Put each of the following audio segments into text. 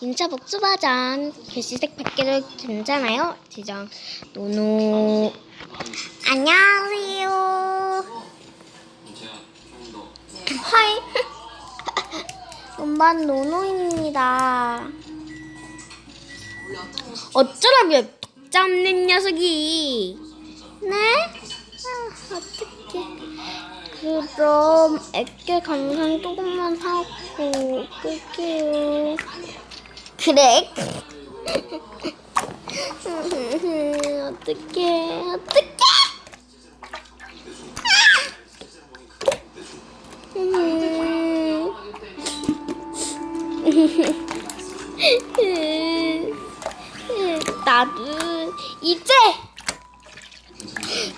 인차 복수 버전 글씨색 받기로 괜찮아요? 지정. 노노. 안녕하세요. 하이 음반 노노입니다. 어쩌라고요 독자 없는 녀석이. 네? 아, 어떡해. 그럼 액계 감상 조금만 하고 끌게요. 그래. 어떡해, 어떡해. 나도 이제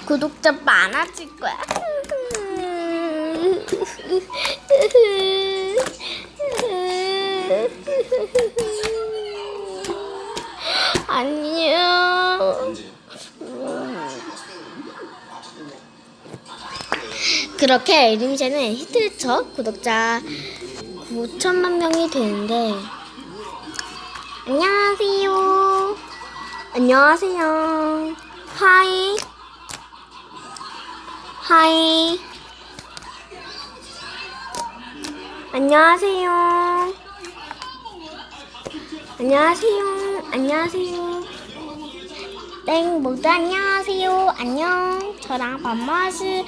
구독자 많아질 거야. 안녕. 그렇게 에림제는 히트를 쳐 구독자 9천만 명이 되는데 안녕하세요. 안녕하세요. 하이. 하이. 안녕하세요. 안녕하세요. 안녕하세요. 땡, 모두 안녕하세요. 안녕. 저랑 밥 마실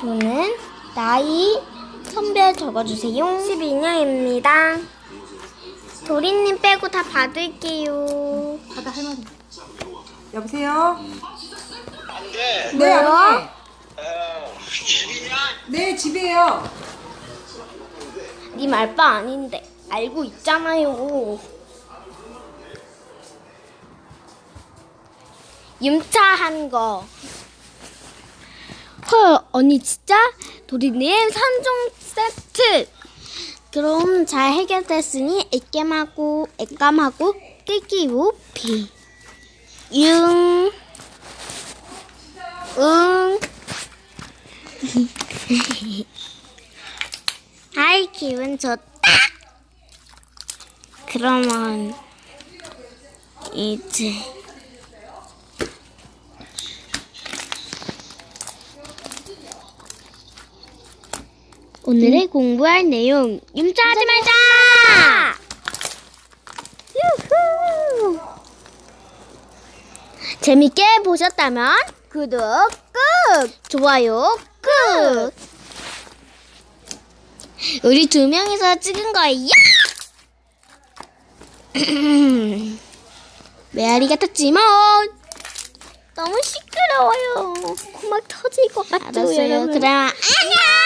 분은 나이 성별 적어주세요. 12년입니다. 도리님 빼고 다 받을게요. 받아 할머니. 여보세요? 안돼. 네, 아버님. 어, 집이냐? 네, 집이에요. 님 알바 아닌데 알고 있잖아요. 임차한 거. 헐, 언니 진짜? 도리님 3종 세트. 그럼 잘 해결됐으니 액감하고 액감하고 낄끼우 비. 융. 응. 아이 기분 좋다. 그러면 이제 오늘의 공부할 내용 임차하지 말자. 유후. 재밌게 보셨다면 구독 꾹, 좋아요 꾹. 우리 두 명이서 찍은 거예요. 메아리 같았지만 너무 시끄러워요. 고막 터질 것 같아요. 알았어요. 그럼 안녕.